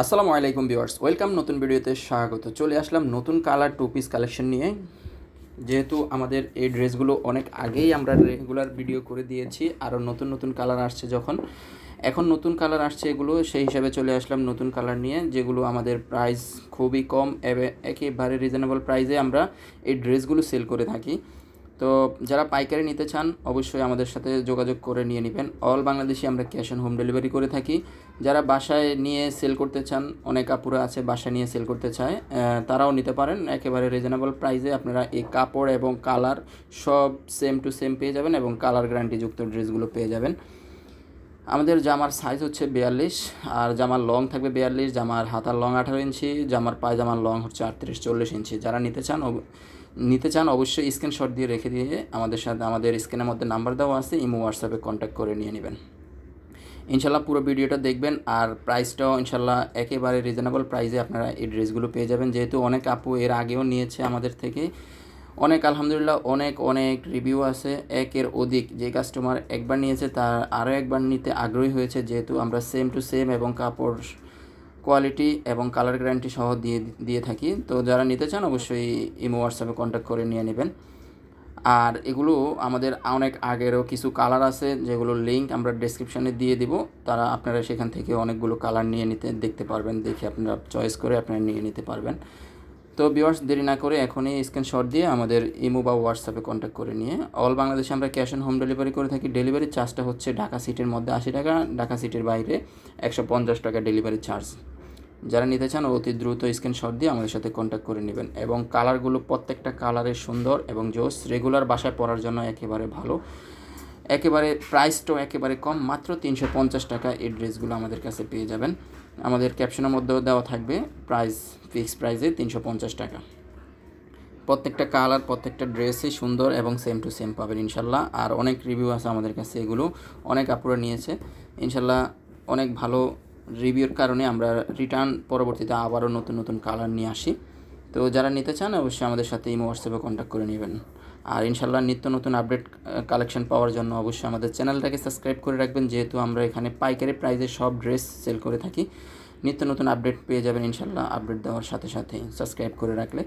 আসসালামু আলাইকুম viewers, welcome নতুন ভিডিওতে স্বাগত। চলে আসলাম নতুন কালার টু পিস কালেকশন নিয়ে। যেহেতু আমাদের এই ড্রেসগুলো অনেক আগেই আমরা রেগুলার ভিডিও করে দিয়েছি, আরও নতুন নতুন কালার আসছে যখন। এখন নতুন কালার আসছে এগুলো, সেই হিসাবে চলে আসলাম নতুন কালার নিয়ে, যেগুলো আমাদের প্রাইস খুবই কম একেবারে রিজনেবল প্রাইসে আমরা এই ড্রেসগুলো সেল করে থাকি। তো যারা পাইকারি নিতে চান, অবশ্যই আমাদের সাথে যোগাযোগ করে নিয়ে নেবেন। অল বাংলাদেশি আমরা ক্যাশ অন হোম ডেলিভারি করে থাকি। যারা বাসায় নিয়ে সেল করতে চান, অনেক আপুরা আছে বাসায় নিয়ে সেল করতে চায় তারাও নিতে পারেন। একেবারে রিজনেবল প্রাইসে আপনারা এই কাপড় এবং কালার সব সেম টু সেম পেয়ে যাবেন এবং কালার গ্যারান্টিযুক্ত ড্রেসগুলো পেয়ে যাবেন। আমাদের জামার সাইজ হচ্ছে বিয়াল্লিশ, আর জামার লং থাকবে বিয়াল্লিশ, জামার হাতার লং আঠারো ইঞ্চি, জামার পায়জামার লং হচ্ছে আটত্রিশ, চল্লিশ ইঞ্চি। যারা নিতে চান নিতে চান অবশ্যই স্ক্রিনশট দিয়ে রেখে দিয়ে আমাদের সাথে, আমাদের স্ক্রিনের মধ্যে নাম্বার দেওয়া আছে, ইমো হোয়াটসঅ্যাপে কন্ট্যাক্ট করে নিয়ে নেবেন। ইনশাল্লাহ পুরো ভিডিওটা দেখবেন, আর প্রাইসটাও ইনশাল্লাহ একেবারে রিজনেবল প্রাইসে আপনারা এই ড্রেসগুলো পেয়ে যাবেন। যেহেতু অনেক আপু এর আগেও নিয়েছে আমাদের থেকে অনেক আলহামদুলিল্লাহ, অনেক অনেক রিভিউ আছে। একের অধিক যে কাস্টমার একবার নিয়েছে, তার আরও একবার নিতে আগ্রহী হয়েছে, যেহেতু আমরা সেম টু সেম এবং কাপড় কোয়ালিটি এবং কালার গ্যারান্টি সহ দিয়ে দিয়ে থাকি। তো যারা নিতে চান, অবশ্যই ইমো হোয়াটসঅ্যাপে কন্ট্যাক্ট করে নিয়ে নেবেন। আর এগুলো আমাদের অনেক আগেরও কিছু কালার আছে, যেগুলো লিঙ্ক আমরা ডেসক্রিপশনে দিয়ে দিব। তারা আপনারা সেখান থেকে অনেকগুলো কালার নিয়ে নিতে, দেখতে পারবেন, দেখে আপনারা চয়েস করে আপনারা নিয়ে নিতে পারবেন। তো বিওয়ার্স দেরি না করে এখনই স্ক্রিনশট দিয়ে আমাদের ইমো বা হোয়াটসঅ্যাপে কন্ট্যাক্ট করে নিয়ে অল বাংলাদেশে আমরা ক্যাশ অন হোম ডেলিভারি করে থাকি। ডেলিভারি চার্জটা হচ্ছে ঢাকা সিটির মধ্যে আশি টাকা, ঢাকা সিটির বাইরে একশো পঞ্চাশ টাকা ডেলিভারি চার্জ যারা নিতে চান অতি দ্রুত স্ক্রিনশট দিয়ে আমাদের সাথে কন্ট্যাক্ট করে নেবেন এবং কালারগুলো প্রত্যেকটা কালারে সুন্দর এবং জোস। রেগুলার বাসায় পরার জন্য একেবারে ভালো। একেবারে প্রাইসটাও একেবারে কম, মাত্র তিনশো পঞ্চাশ টাকা এই ড্রেসগুলো আমাদের কাছে পেয়ে যাবেন। আমাদের ক্যাপশনের মধ্যেও দেওয়া থাকবে প্রাইস ফিক্স প্রাইসে তিনশো পঞ্চাশ টাকা। প্রত্যেকটা কালার প্রত্যেকটা ড্রেসই সুন্দর এবং সেম টু সেম পাবেন ইনশাল্লাহ। আর অনেক রিভিউ আছে আমাদের কাছে এগুলো, অনেক আপুরা নিয়েছে। ইনশাল্লাহ অনেক ভালো রিভিউর কারণে আমরা রিটার্ন পরবর্তীতে আবারও নতুন নতুন কালার নিয়ে আসি। তো যারা নিতে চান, অবশ্যই আমাদের সাথে ইমো হোয়াটসঅ্যাপে কন্ট্যাক্ট করে নেবেন। আর ইনশাল্লাহ নিত্য নতুন আপডেট কালেকশন পাওয়ার জন্য অবশ্যই আমাদের চ্যানেলটাকে সাবস্ক্রাইব করে রাখবেন। যেহেতু আমরা এখানে পাইকারি প্রাইজে সব ড্রেস সেল করে থাকি, নিত্য নতুন আপডেট পেয়ে যাবেন ইনশাল্লাহ আপডেট দেওয়ার সাথে সাথে সাবস্ক্রাইব করে রাখলে